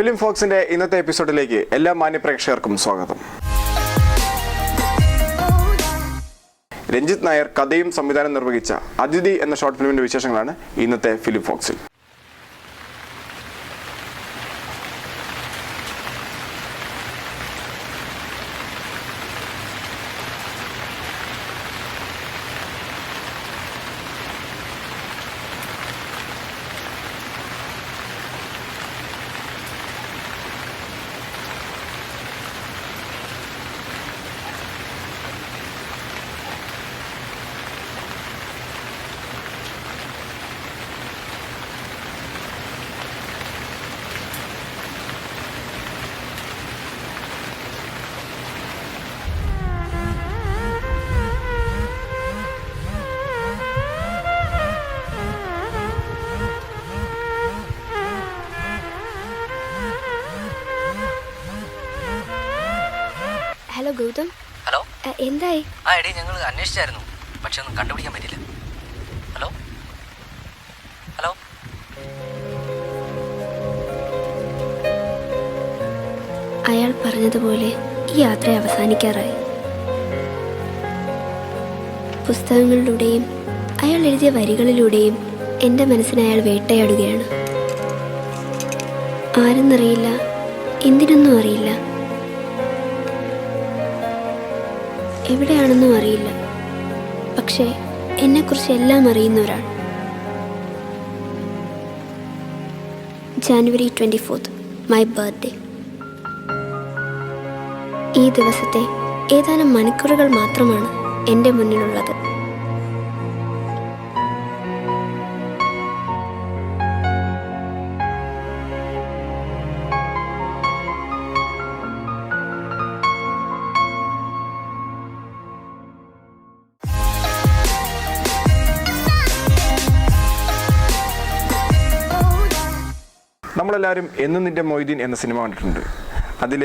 Film ഫോക്സിന്റെ ഇന്നത്തെ എപ്പിസോഡിലേക്ക് എല്ലാ മാന്യപ്രേക്ഷകർക്കും സ്വാഗതം. രഞ്ജിത്ത് നായർ കഥയും സംവിധാനം നിർവഹിച്ച അതിഥി എന്ന ഷോർട്ട് ഫിലിമിന്റെ വിശേഷങ്ങളാണ് ഇന്നത്തെ ഫിലിം ഫോക്സിൽ. ഹലോ ഗൗതം. ഹലോ എന്തായി? ആ എടീ ഞങ്ങൾ അന്വേഷിച്ചായിരുന്നു. പക്ഷെ ഒന്നും കണ്ടുപിടിക്കാൻ പറ്റില്ല ഹലോ ഹലോ അയാൾ പറഞ്ഞതുപോലെ ഈ യാത്ര അവസാനിക്കാറായി. പുസ്തകങ്ങളിലൂടെയും അയാൾ എഴുതിയ വരികളിലൂടെയും എന്റെ മനസ്സിനെ അയാൾ വേട്ടയാടുകയാണ്. ആരെന്നറിയില്ല എന്തിനൊന്നും അറിയില്ല. എവിടെയാണെന്നും അറിയില്ല. പക്ഷേ എന്നെക്കുറിച്ച് എല്ലാം അറിയുന്ന ഒരാൾ January twenty fourth my birthday. ഈ ദിവസത്തെ ഏതാനും മണിക്കൂറുകൾ മാത്രമാണ് എന്റെ മുന്നിലുള്ളത്. നമ്മളെല്ലാവരും എന്നും നിന്റെ മൊയ്തീൻ എന്ന സിനിമ കണ്ടിട്ടുണ്ട്. അതിൽ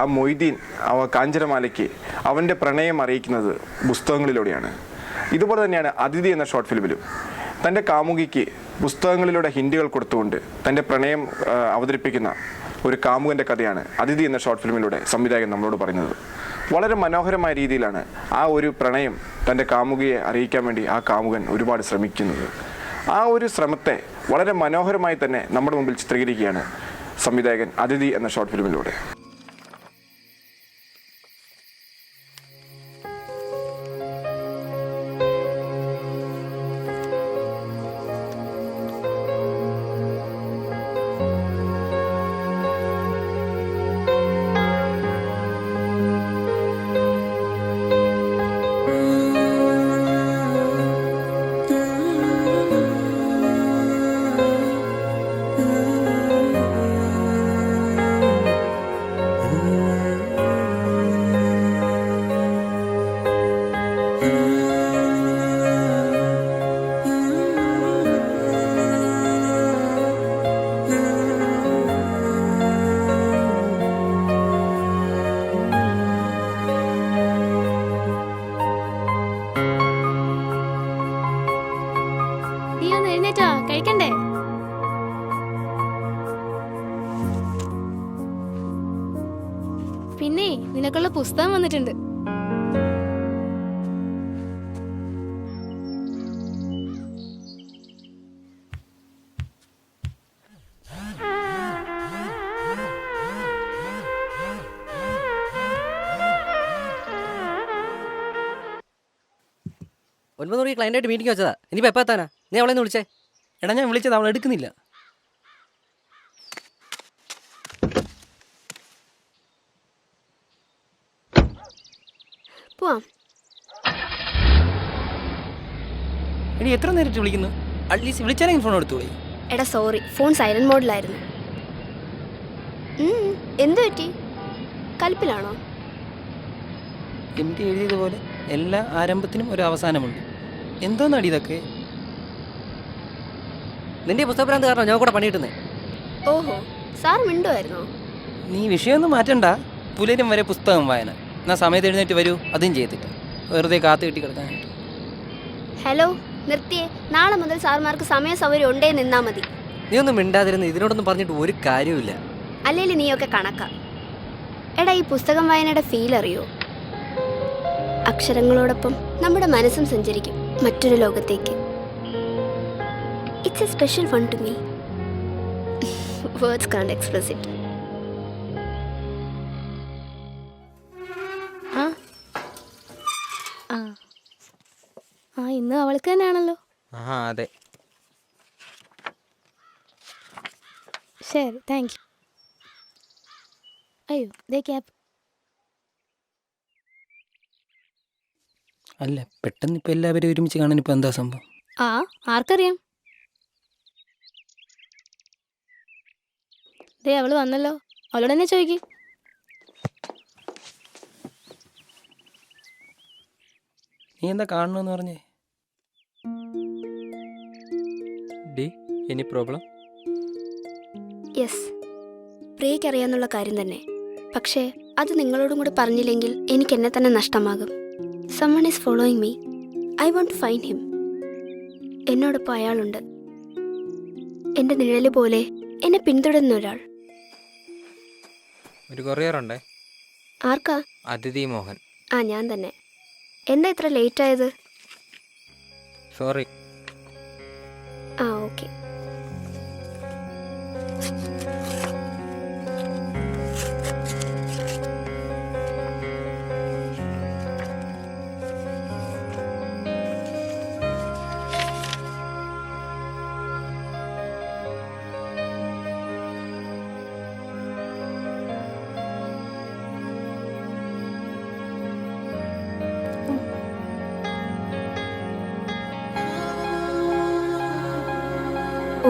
ആ മൊയ്തീൻ അവ കാഞ്ചരമാലയ്ക്ക് അവന്റെ പ്രണയം അറിയിക്കുന്നത് പുസ്തകങ്ങളിലൂടെയാണ്. ഇതുപോലെ തന്നെയാണ് അതിഥി എന്ന ഷോർട്ട് ഫിലിമിലും തന്റെ കാമുകിക്ക് പുസ്തകങ്ങളിലൂടെ ഹിൻഡുകൾ കൊടുത്തുകൊണ്ട് തന്റെ പ്രണയം അവതരിപ്പിക്കുന്ന ഒരു കാമുകന്റെ കഥയാണ് അതിഥി എന്ന ഷോർട്ട് ഫിലിമിലൂടെ സംവിധായകൻ നമ്മളോട് പറയുന്നത്. വളരെ മനോഹരമായ രീതിയിലാണ് ആ ഒരു പ്രണയം തന്റെ കാമുകിയെ അറിയിക്കാൻ വേണ്ടി ആ കാമുകൻ ഒരുപാട് ശ്രമിക്കുന്നത്. ആ ഒരു ശ്രമത്തെ വളരെ മനോഹരമായി തന്നെ നമ്മുടെ മുമ്പിൽ ചിത്രീകരിക്കുകയാണ് സംവിധായകൻ അതിഥി എന്ന ഷോർട്ട് ഫിലിമിലൂടെ. ഒൻപത് മണിക്ക് ക്ലയന്റായിട്ട് മീറ്റിംഗ് വെച്ചതാ. ഇനിയിപ്പോൾ എപ്പോൾ എത്താനാ? നീ അവളെ ഒന്ന് വിളിച്ചേ. എടാ ഞാൻ വിളിച്ചത് അവൾ എടുക്കുന്നില്ല. പോവാം. എടി എത്ര നേരിട്ട് വിളിക്കുന്നു? അറ്റ്ലീസ്റ്റ് വിളിച്ചാലെങ്കിൽ ഫോൺ എടുത്തോളി. എടാ സോറി ഫോൺ സൈലന്റ് മോഡിലായിരുന്നു എന്ത് പറ്റി? കൽപ്പിലാണോ എം ടി എഴുതിയതുപോലെ എല്ലാ ആരംഭത്തിനും ഒരു അവസാനമുണ്ട്. എന്തോന്നാടി ഇതൊക്കെ? നിന്റെ പുസ്തകപ്രാന്ത് പുസ്തകഭ്രാന്ത് കാരണം ഞാൻ കൂടെ പണിയിട്ടുന്നേ ഓഹോ സാർ മിണ്ടുമായിരുന്നോ നീ വിഷയമൊന്നും മാറ്റണ്ട. പുലരും വരെ പുസ്തകം വായന. എന്നാ സമയത്ത് എഴുന്നേറ്റ് വരൂ അതും ചെയ്തിട്ട്. വെറുതെ കാത്തു കെട്ടി കിടക്കാനായിട്ട്. ഹലോ നിർത്തിയേ. നാളെ മുതൽ സാർമാർക്ക് സമയ സൗകര്യം ഉണ്ടേ നിന്നാ മതി. നീ ഒന്നും മിണ്ടാതിരുന്ന് ഇതിനോടൊന്നും പറഞ്ഞിട്ട് ഒരു കാര്യമില്ല അല്ലെങ്കിൽ നീയൊക്കെ കണക്കാം. എടാ ഈ പുസ്തകം വായനയുടെ ഫീൽ അറിയോ? അക്ഷരങ്ങളോടൊപ്പം നമ്മുടെ മനസ്സും സഞ്ചരിക്കും. മറ്റൊരു ലോകത്തേക്ക്. It's a special one to me words can't express it ah. ഇന്ന് അവൾക്ക് തന്നെയാണല്ലോ. ആ അതെ. ശരി താങ്ക് യു അയ്യോ ദേ ക്യാബ് അല്ല പെട്ടെന്ന് ഇപ്പം എല്ലാവരും ഒരുമിച്ച് കാണാൻ ഇപ്പം എന്താ സംഭവം? ആ ആർക്കറിയാം. ദേ അവൾ വന്നല്ലോ. അവളോട് തന്നെ ചോദിക്ക്? നീ എന്താ കാണണമെന്ന് പറഞ്ഞേ? ഡി എനി പ്രോബ്ലം? യെസ്. പ്രിയയ്ക്ക് അറിയാന്നുള്ള കാര്യം തന്നെ. പക്ഷേ അത് നിങ്ങളോടും കൂടി പറഞ്ഞില്ലെങ്കിൽ എനിക്ക് എന്നെ തന്നെ നഷ്ടമാകും. Someone is following me I want find him എന്നോടൊപ്പം അയാളുണ്ട്. എന്റെ നിഴൽ പോലെ എന്നെ പിന്തുടരുന്ന ഒരാൾ. ഒരു കൊറിയർ ഉണ്ടേ? ആർക്കാ? അതിഥി മോഹൻ. ആ ഞാൻ തന്നെ. എന്താ ഇത്ര ലേറ്റ് ആയത്? സോറി ആ ഓക്കെ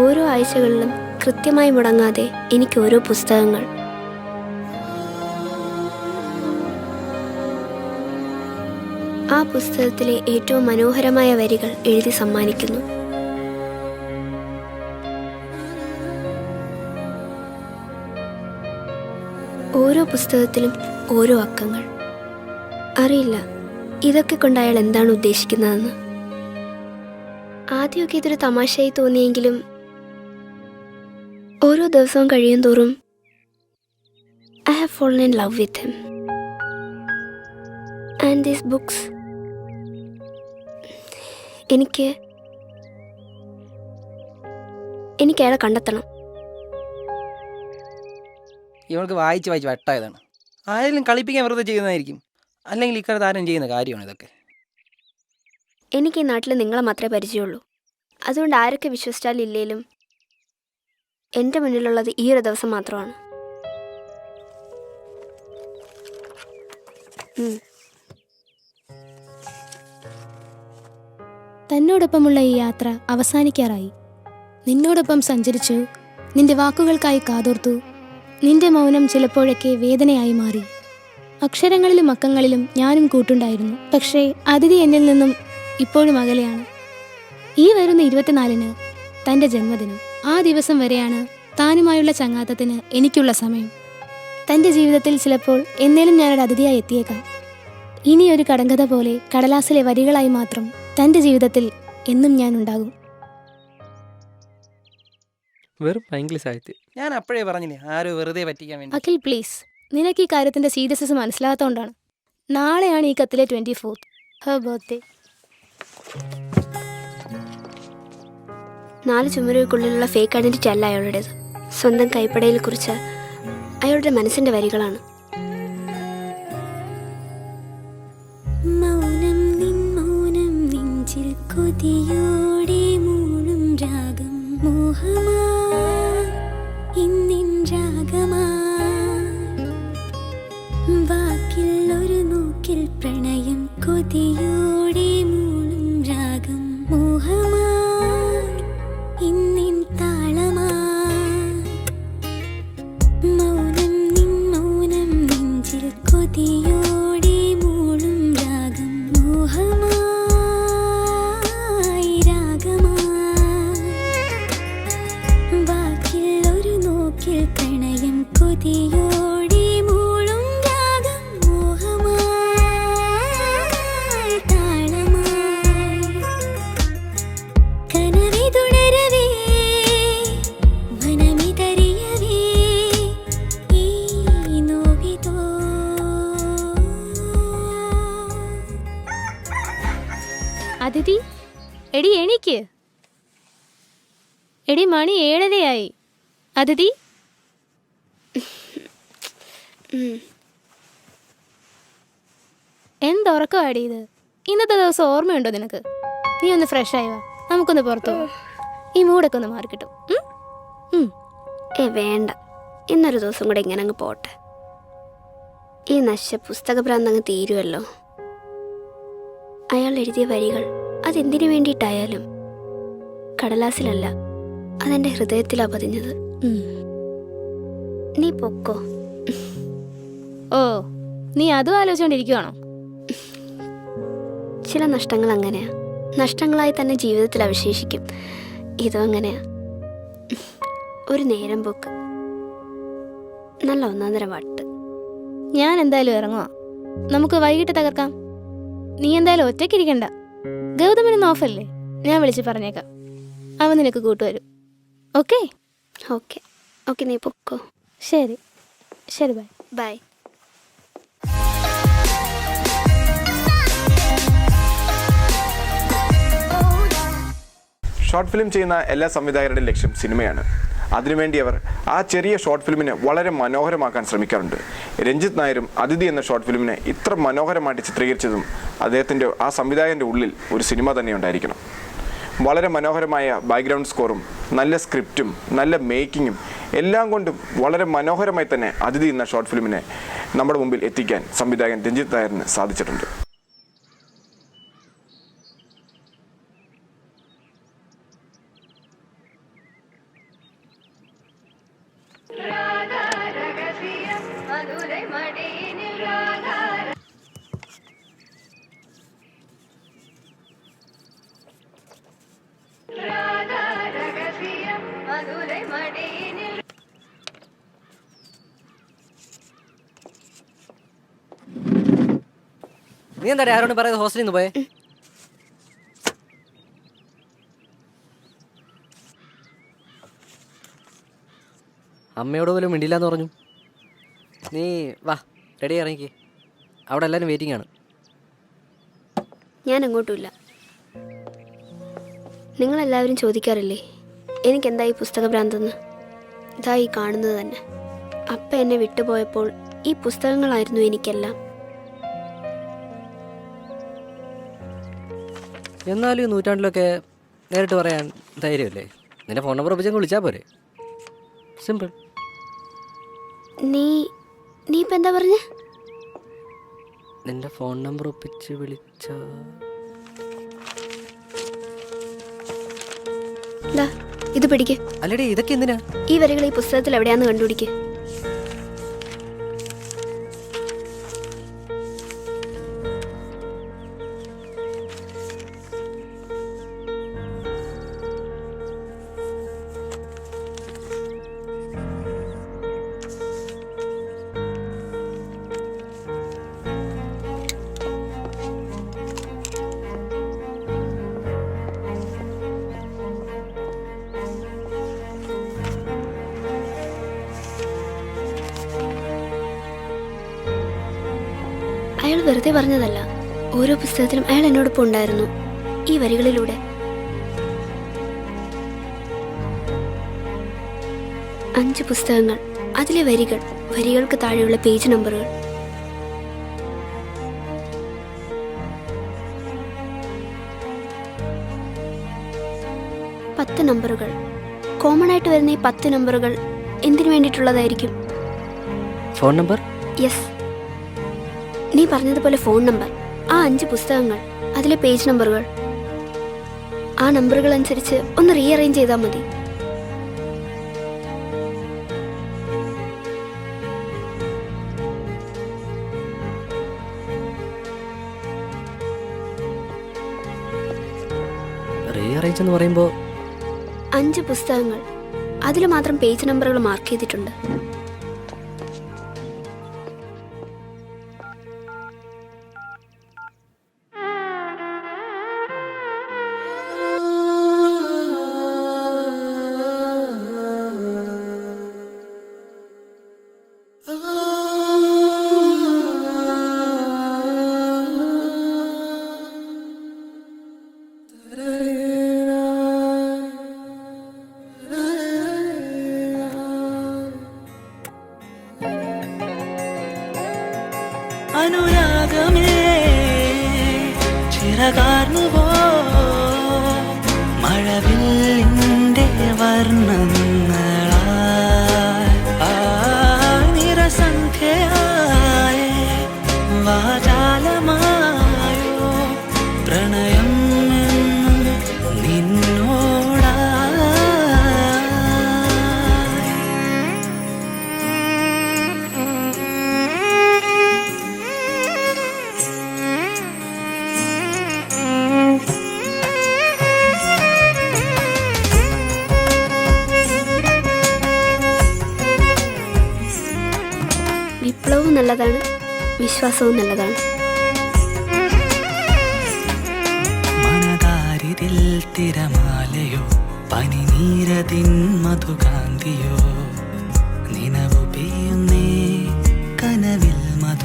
ഓരോ ആഴ്ചകളിലും കൃത്യമായി മുടങ്ങാതെ എനിക്ക് ഓരോ പുസ്തകങ്ങൾ. ആ പുസ്തകത്തിലെ ഏറ്റവും മനോഹരമായ വരികൾ എഴുതി സമ്മാനിക്കുന്നു. ഓരോ പുസ്തകത്തിലും ഓരോ അക്കങ്ങൾ. അറിയില്ല ഇതൊക്കെ കൊണ്ട് അയാൾ എന്താണ് ഉദ്ദേശിക്കുന്നതെന്ന്. ആദ്യമൊക്കെ ഇതൊരു തമാശയായി തോന്നിയെങ്കിലും ഓരോ ദിവസവും കഴിയും തോറും I have fallen in love with him and these books എനിക്ക് എനിക്ക് അയാളെ കണ്ടെത്തണം. ഇവൾക്ക് വായിച്ച് വായിച്ച് വട്ടായതാണ്. ആരെങ്കിലും കളിപ്പിക്കാൻ വെറുതെ ചെയ്യുന്നതായിരിക്കും. അല്ലെങ്കിൽ ഇക്കാലത്ത് ആരും ചെയ്യുന്ന കാര്യമാണ് ഇതൊക്കെ. എനിക്ക് ഈ നാട്ടിൽ നിങ്ങളെ മാത്രമേ പരിചയമുള്ളൂ. അതുകൊണ്ട് ആരൊക്കെ വിശ്വസിച്ചാലും ഇല്ലേലും എന്റെ മുന്നിലുള്ളത് ഈ ഒരു ദിവസം മാത്രമാണ്. തന്നോടൊപ്പമുള്ള ഈ യാത്ര അവസാനിക്കാറായി. നിന്നോടൊപ്പം സഞ്ചരിച്ചു നിന്റെ വാക്കുകൾക്കായി കാതോർത്തു നിന്റെ മൗനം ചിലപ്പോഴൊക്കെ വേദനയായി മാറി. അക്ഷരങ്ങളിലും അക്കങ്ങളിലും ഞാനും കൂട്ടുണ്ടായിരുന്നു. പക്ഷേ അതിഥി എന്നിൽ നിന്നും ഇപ്പോഴും അകലെയാണ്. ഈ വരുന്ന ഇരുപത്തിനാലിന് തന്റെ ജന്മദിനം. ആ ദിവസം വരെയാണ് താനുമായുള്ള ചങ്ങാത്തത്തിന് എനിക്കുള്ള സമയം. തന്റെ ജീവിതത്തിൽ ചിലപ്പോൾ എന്നേലും ഞാനൊരു അതിഥിയായി എത്തിയേക്കാം. ഇനി ഒരു കടങ്കഥ പോലെ കടലാസിലെ വരികളായി മാത്രം തന്റെ ജീവിതത്തിൽ എന്നും ഞാൻ ഉണ്ടാകും. വെറും പൈങ്കിളി സാഹിത്യം. ഞാൻ അപ്പോഴേ പറഞ്ഞില്ലേ ആരോ വെറുതെ പറ്റിക്കാൻ വേണ്ടി. അഖിൽ പ്ലീസ് നിനക്ക് ഈ കാര്യത്തിന്റെ സീരിയസ്നെസ് മനസ്സിലാകാത്തതുകൊണ്ടാണ് നാളെയാണ് ഈ കത്തിലെ ട്വന്റി ഫോർത്ത് ഹർ ബർത്ത്ഡേ നാല് ചുമരുകൾക്കുള്ളിലുള്ള ഫേക്ക് ഐഡന്റിറ്റി അല്ല അയാളുടേത്. സ്വന്തം കൈപ്പടയിൽ കുറിച്ച് അയാളുടെ മനസ്സിന്റെ വരികളാണ്. മൗനം നിൻ മൗനം കൊതിയോടെ മൂളും രാഗം മോഹമാ മണി ഏഴരയായി. അതിഥി? ആഡ് ഇത്? ഇന്നത്തെ ദിവസം ഓർമ്മയുണ്ടോ നിനക്ക്? നീ ഒന്ന് ഫ്രഷ് ആയി വാ. നമുക്കൊന്ന് പുറത്തു ഈ മൂടൊക്കെ ഒന്ന് മാറിക്കിട്ടും. ഉം? ഉം. ഏ വേണ്ട. ഇന്നൊരു ദിവസം കൂടെ ഇങ്ങനെ അങ്ങ് പോട്ടെ. ഈ നശ പുസ്തക ഭ്രാന്തങ്ങ് തീരുമല്ലോ അയാൾ എഴുതിയ വരികൾ അതെന്തിനു വേണ്ടിയിട്ടായാലും. കടലാസിലല്ല. അതെന്റെ ഹൃദയത്തിലാ പതിഞ്ഞത്. നീ പൊക്കോ. ഓ നീ അതും ആലോചിച്ചുകൊണ്ടിരിക്കുവാണോ ചില നഷ്ടങ്ങൾ അങ്ങനെയാ. നഷ്ടങ്ങളായി തന്നെ ജീവിതത്തിൽ അവശേഷിക്കും. ഇതും അങ്ങനെയാ. ഒരു നേരം പോക്ക്. നല്ല ഒന്നാന്തര വട്ട്. ഞാൻ എന്തായാലും ഇറങ്ങുവാ. നമുക്ക് വൈകിട്ട് തകർക്കാം. നീ എന്തായാലും ഒറ്റയ്ക്കിരിക്കണ്ട. ഗൗതമന് ഓഫല്ലേ? ഞാൻ വിളിച്ച് പറഞ്ഞേക്കാം. അവൻ നിനക്ക് കൂട്ടുവരും. ഓക്കെ. ഓക്കെ. ഓക്കെ നീ പൊക്കോ. ശരി. ശരി ബൈ. ബൈ. ഷോർട്ട് ഫിലിം ചെയ്യുന്ന എല്ലാ സംവിധായകരുടെയും ലക്ഷ്യം സിനിമയാണ്. അതിനുവേണ്ടി അവർ ആ ചെറിയ ഷോർട്ട് ഫിലിമിനെ വളരെ മനോഹരമാക്കാൻ ശ്രമിക്കാറുണ്ട്. രഞ്ജിത്ത് നായരും അതിഥി എന്ന ഷോർട്ട് ഫിലിമിനെ ഇത്ര മനോഹരമായിട്ട് ചിത്രീകരിച്ചതും അദ്ദേഹത്തിന്റെ ആ സംവിധായകന്റെ ഉള്ളിൽ ഒരു സിനിമ തന്നെ ഉണ്ടായിരിക്കണം. വളരെ മനോഹരമായ ബാക്ക്ഗ്രൗണ്ട് സ്കോറും നല്ല സ്ക്രിപ്റ്റും നല്ല മേക്കിങ്ങും എല്ലാം കൊണ്ടും വളരെ മനോഹരമായി തന്നെ അതിഥി എന്ന ഷോർട്ട് ഫിലിമിനെ നമ്മുടെ മുമ്പിൽ എത്തിക്കാൻ സംവിധായകൻ രഞ്ജിത്ത് നായരിന് സാധിച്ചിട്ടുണ്ട്. നീ എന്താ ആരോട് പറയുന്നത് ഹോസ്റ്റലിൽ നിന്ന് പോയേ? അമ്മയോട് പോലും മിണ്ടില്ല എന്ന് പറഞ്ഞു. നീ വാ റെഡി ഇറങ്ങിക്ക്. അവിടെ എല്ലാവരും വെയിറ്റിംഗ് ആണ്. ഞാൻ അങ്ങോട്ടുമില്ല. നിങ്ങളെല്ലാവരും ചോദിക്കാറില്ലേ എനിക്കെന്താ ഈ പുസ്തക ഭ്രാന്തെന്ന് ഇതാ ഈ കാണുന്നത് തന്നെ. അപ്പ എന്നെ വിട്ടുപോയപ്പോൾ ഈ പുസ്തകങ്ങളായിരുന്നു എനിക്കെല്ലാം. എന്നാലും ഈ നൂറ്റാണ്ടിലൊക്കെ നേരിട്ട് പറയാൻ ധൈര്യമല്ലേ? നിന്റെ ഫോൺ നമ്പർ ഒപ്പിച്ചങ്ങ് വിളിച്ചാൽ പോരെ. സിമ്പിൾ നീ നീ ഇപ്പം എന്താ പറഞ്ഞ? നിന്റെ ഫോൺ നമ്പർ ഒപ്പിച്ച് വിളിച്ച ഇത് പിടിക്ക് അല്ലടി ഇതൊക്കെ എന്തിനാ? ഈ വരികൾ ഈ പുസ്തകത്തിൽ എവിടെയാന്ന് കണ്ടുപിടിക്ക്. വെറുതെ പറഞ്ഞതല്ല. ഓരോ പുസ്തകത്തിലും അയാൾ എന്നോടൊപ്പം ഉണ്ടായിരുന്നു. ഈ വരികളിലൂടെ. അഞ്ച് പുസ്തകങ്ങൾ. അതിലെ വരികൾ. വരികൾക്ക് താഴെയുള്ള പേജ് നമ്പറുകൾ. പത്ത് നമ്പറുകൾ. കോമൺ ആയിട്ട് വരുന്ന ഈ പത്ത് നമ്പറുകൾ എന്തിനു വേണ്ടിയിട്ടുള്ളതായിരിക്കും? Phone number? യെസ്. നീ പറഞ്ഞതുപോലെ ഫോൺ നമ്പർ ആ അഞ്ച് പുസ്തകങ്ങൾ അതിലെ പേജ് നമ്പറുകൾ ആ നമ്പറുകൾ അനുസരിച്ച് ഒന്ന് റീഅറേഞ്ച് ചെയ്താൽ മതി. റീഅറേഞ്ച് എന്ന് പറയുമ്പോൾ അഞ്ച് പുസ്തകങ്ങൾ അതിൽ മാത്രം പേജ് നമ്പറുകൾ മാർക്ക് ചെയ്തിട്ടുണ്ട്.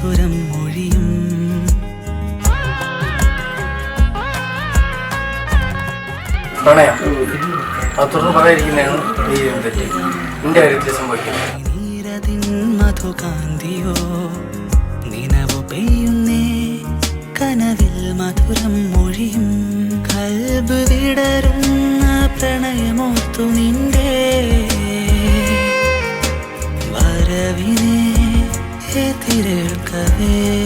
മധുരം മൊഴിയും. പ്രണയം. അത് തുറന്ന് പറയാതിരിക്കുന്നതാണ് നീ തെറ്റ്. നിന്റെ കാര്യത്തിൽ സംഭവിക്കുന്നത്. നീരതിൻ മധുകാന്തിയോ നിനവു പെയ്യുന്നേ കനവിൽ മധുരം മൊഴിയും. കൽബ് വിടരുന്ന പ്രണയമോത്തു നിന്റെ വരവിനെ എതിരേൽക്കവേ വരികൾ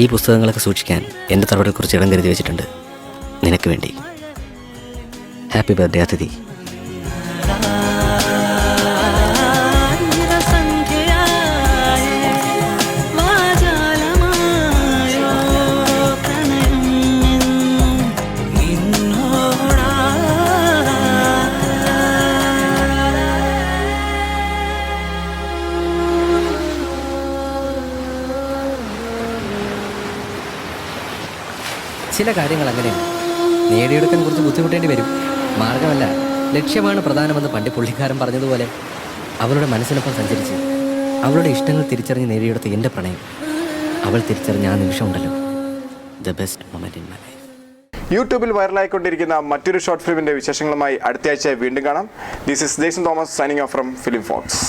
ഈ പുസ്തകങ്ങളൊക്കെ സൂക്ഷിക്കാൻ എന്റെ തറവിടെ കുറിച്ച് ഇടം കരുതി വെച്ചിട്ടുണ്ട്. നിനക്ക് വേണ്ടി. ഹാപ്പി ബർത്ത്ഡേ അതിഥി. ചില കാര്യങ്ങൾ അങ്ങനെയാണ് നേടിയെടുക്കാൻ കുറച്ച് ബുദ്ധിമുട്ടേണ്ടി വരും. മാർഗമല്ല ലക്ഷ്യമാണ് പ്രധാനമെന്ന് പണ്ട് പുള്ളിക്കാരൻ പറഞ്ഞതുപോലെ അവളുടെ മനസ്സിനൊപ്പം സഞ്ചരിച്ച് അവളുടെ ഇഷ്ടങ്ങൾ തിരിച്ചറിഞ്ഞ് നേടിയെടുത്ത എന്റെ പ്രണയം. അവൾ തിരിച്ചറിഞ്ഞ ആ നിമിഷമുണ്ടല്ലോ the best moment in my life യൂട്യൂബിൽ വൈറലായിക്കൊണ്ടിരിക്കുന്ന മറ്റൊരു ഷോർട്ട് ഫിലിമിന്റെ വിശേഷങ്ങളുമായി അടുത്തയാഴ്ച വീണ്ടും കാണാം. This is Jason Thomas signing off from Film Fox